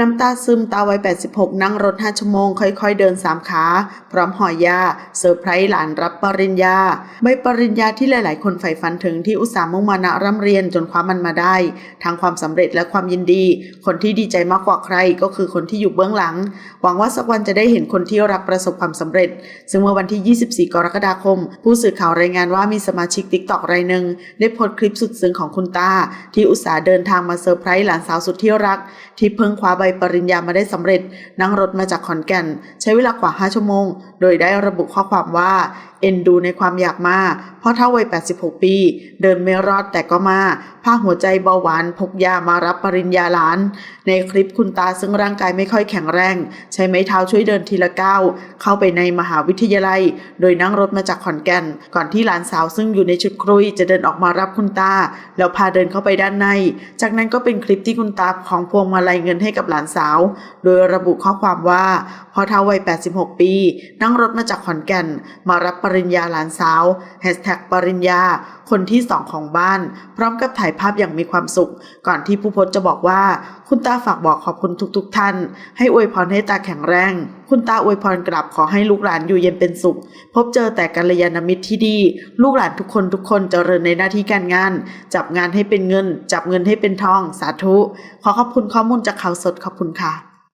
น้ำตาซึมตาวัย 86 นั่งรถ 5 ชั่วโมง ค่อยๆ เดินสามขา พร้อมห่อยาเซอร์ไพรส์หลานรับปริญญา ใบปริญญาที่หลายๆ คนใฝ่ฝันถึงที่อุตสาห์มุ่งมานะร่ำเรียนจนคว้ามันมาได้ ทั้งความสำเร็จและความยินดี คนที่ดีใจมากกว่าใครก็คือคนที่อยู่เบื้องหลัง หวังว่าสักวันจะได้เห็นคนที่รักประสบความสำเร็จ ซึ่งเมื่อวันที่ 24 กรกฎาคม ผู้สื่อข่าวรายงานว่ามีสมาชิกติ๊กตอกรายหนึ่งได้โพสต์คลิปสุดซึ้งของคุณตา ที่อุตสาห์เดินทางมาเซอร์ไพรส์หลานสาวสุดที่รัก ที่เพิ่งคว้าใบปริญญามาได้สำเร็จ นั่งรถมาจากขอนแก่น ใช้เวลากว่า 5 ชั่วโมง โดยได้ระบุข้อความว่า เอ็นดูในความอยากมาเพราะเท่าวัย 86 ปี เดินไม่รอดแต่ก็มาพาหัวใจเบาหวานพกยามารับปริญญาหลาน ในคลิปคุณตาซึ่งร่างกายไม่ค่อยแข็งแรง ใช้ไม้เท้าช่วยเดินทีละก้าวเข้าไปในมหาวิทยาลัย โดยนั่งรถมาจากขอนแก่น ก่อนที่หลานสาวซึ่งอยู่ในชุดครุยจะเดินออกมารับคุณตา แล้วพาเดินเข้าไปด้านใน จากนั้นก็เป็นคลิปที่คุณตาของพวงมาลัยเงินให้กับหลานสาว โดยระบุข้อความว่าพ่อเท่าวัย 86 ปี นั่งรถมาจากขอนแก่น มารับปริญญาหลานสาวแฮชแท็กปริญญา คนที่สองของบ้าน พร้อมกับถ่ายภาพอย่างมีความสุข ก่อนที่ผู้โพสต์จะบอกว่า คุณตาฝากบอกขอบคุณทุกๆทท่าน ให้อวยพรให้ตาแข็งแรงคุณตาอวยพรกลับขอให้ลูกหลานอยู่เย็นเป็นสุข พบเจอแต่กัลยาณมิตรที่ดี ลูกหลานทุกคนทุกคนเจริญในหน้าที่การงาน จับงานให้เป็นเงิน จับเงินให้เป็นทอง สาธุ ขอขอบคุณข้อมูลจากข่าวสดขอบคุณค่ะ